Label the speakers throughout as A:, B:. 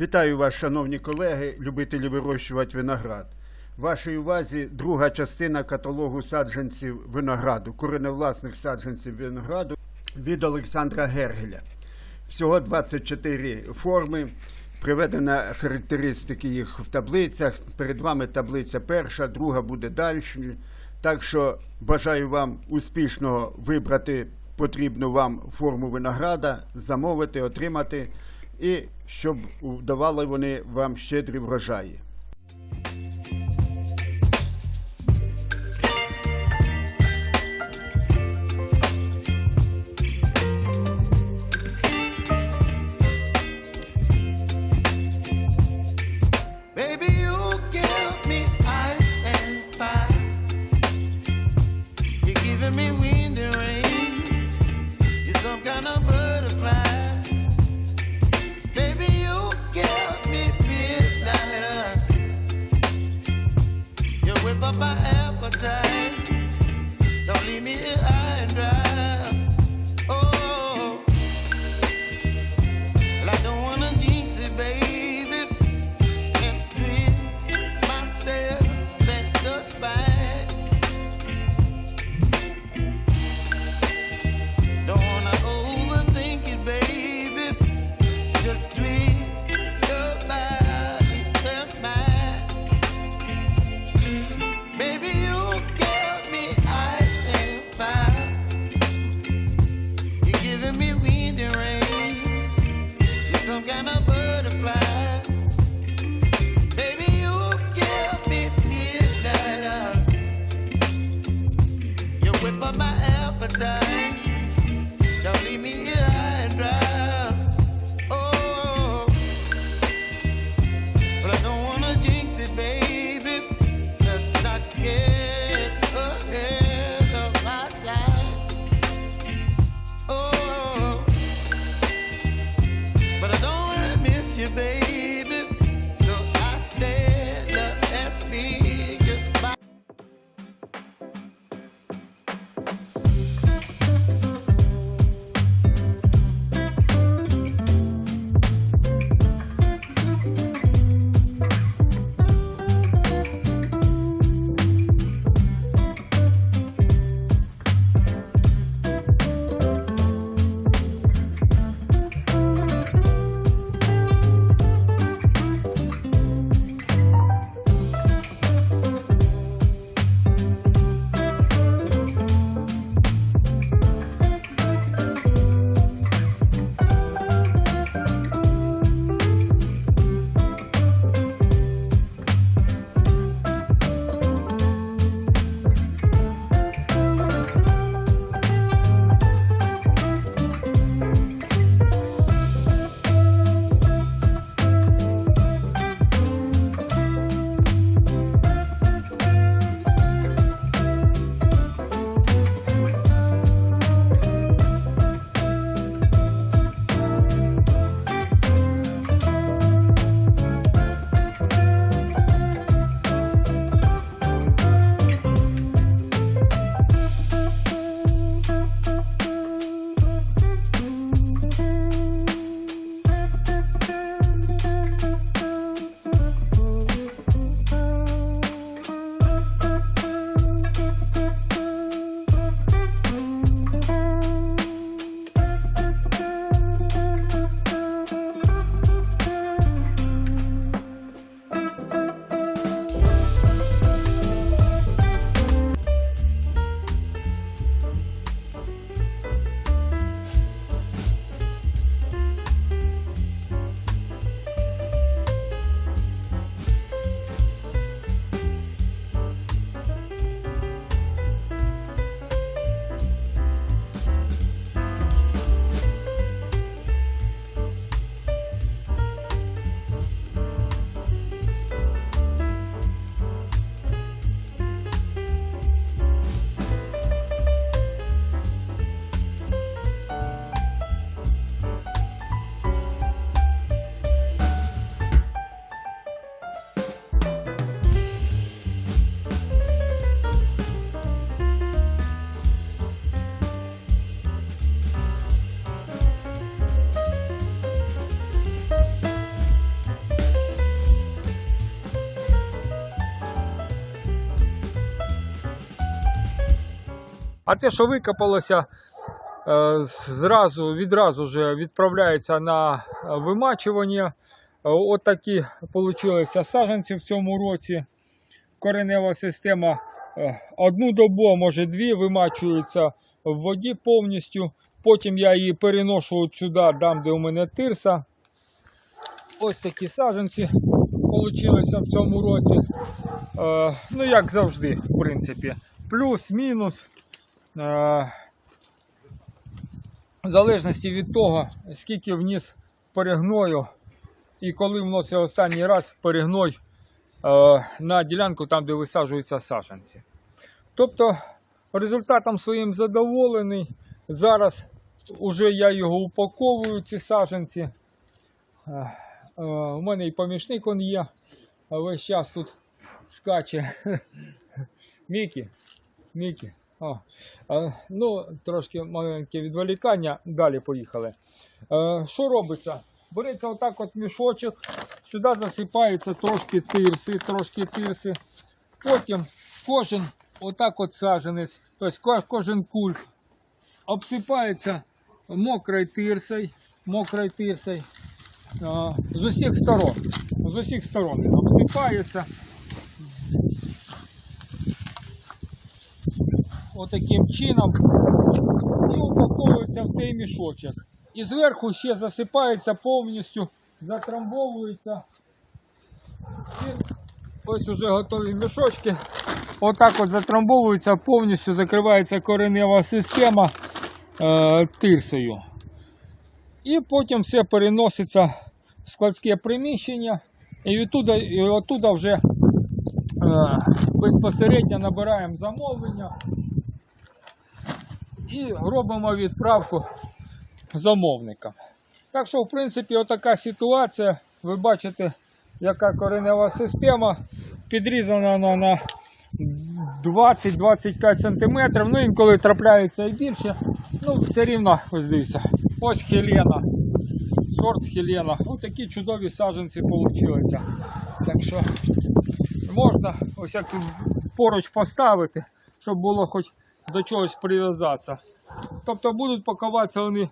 A: Вітаю вас, шановні колеги, любителі вирощувати виноград. Вашій увазі друга частина каталогу саджанців винограду, кореневласних саджанців винограду від Олександра Гергеля. Всього 24 форми. Приведено характеристики їх в таблицях. Перед вами таблиця перша, друга буде далі. Так що бажаю вам успішного вибрати потрібну вам форму винограда, замовити, отримати, і щоб давали вони вам щедрі врожаї.
B: Giving me wind and rain. You're some kind of my ass.
C: А те, що викопалося, е, зразу, відразу ж відправляється на вимачування. Е, От такі получилися саджанці в цьому році. Коренева система е, одну добу, може дві, вимачується в воді повністю. Потім я її переношу сюди, там, де у мене тирса. Ось такі саджанці получилися в цьому році. Ну, як завжди, в принципі. Плюс-мінус. Е, в залежності від того, скільки вніс перегною і коли вносив останній раз перегной е, на ділянку там, де висаджуються саджанці. Тобто результатом своїм задоволений. Зараз уже я його упаковую, ці саджанці. Е, У мене і помічник он є. Весь час тут скаче. Мікі. Мікі. Е, ну, трошки маленьке відволікання. Далі поїхали. Е, що робиться? Береться отак от мішочок, сюди засипається трошки тирси, трошки тирси. Потім кожен отак от саженець, тобто кожен культ обсипається мокрою тирсою, мокрою тирсою з усіх сторон. З усіх сторон обсипається. Отаким чином і упаковується в цей мішочок. І зверху ще засипається повністю, затрамбовується. І ось уже готові мішочки. Отак от затрамбовується, повністю закривається коренева система е, тирсою. І потім все переноситься в складське приміщення. І відтуда, вже е, безпосередньо набираємо замовлення і робимо відправку замовникам. Так що, в принципі, отака ситуація. Ви бачите, яка коренева система. Підрізана вона на 20-25 см. Ну, інколи трапляється і більше. Ну, все рівно, ось дивіться. Ось Хелена. Сорт Хелена. Ось такі чудові саджанці вийшли. Так що можна ось як поруч поставити, щоб було хоч до чогось прив'язатися. Тобто будуть пакуватися вони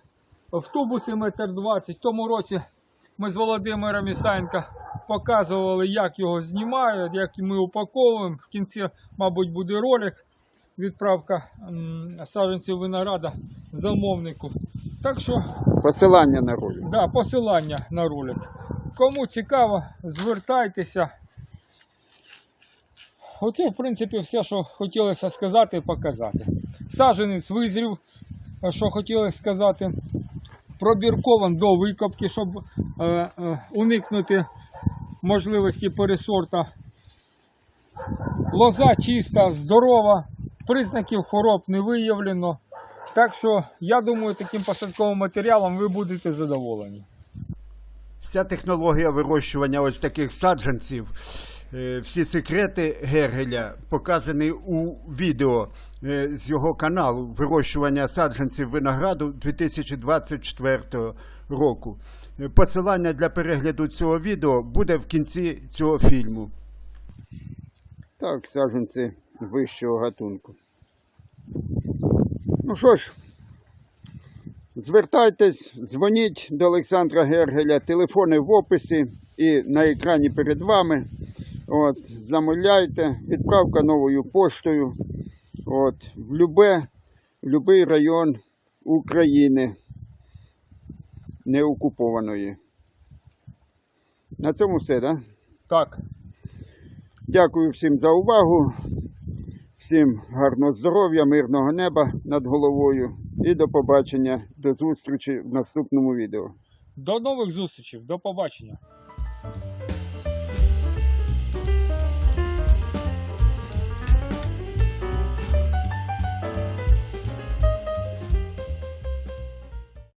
C: в тубуси метр двадцять. В тому році ми з Володимиром Ісаєнко показували, як його знімають, як ми упаковуємо. В кінці, мабуть, буде ролик. Відправка саджанців винограда замовнику. Так що,
A: Посилання на ролик.
C: да, посилання на ролик. Кому цікаво, звертайтеся. Оце, в принципі, все, що хотілося сказати і показати. Саджанець визрів, що хотілося сказати. Пробіркован до викопки, щоб е, е, уникнути можливості пересорта. Лоза чиста, здорова, признаків хвороб не виявлено. Так що, я думаю, таким посадковим матеріалом ви будете задоволені.
A: Вся технологія вирощування ось таких саджанців, е, всі секрети Гергеля показані у відео е, з його каналу вирощування саджанців винограду 2024 року. Е, Посилання для перегляду цього відео буде в кінці цього фільму.
D: Так, саджанці вищого гатунку. Ну що ж, звертайтесь, дзвоніть до Олександра Гергеля, телефони в описі і на екрані перед вами. От, замовляйте, відправка новою поштою. От, в любе, в любий район України неокупованої. На цьому все, так? Да?
C: Так.
D: Дякую всім за увагу. Всім гарного здоров'я, мирного неба над головою і до побачення, до зустрічі в наступному відео.
C: До нових зустрічей, до побачення.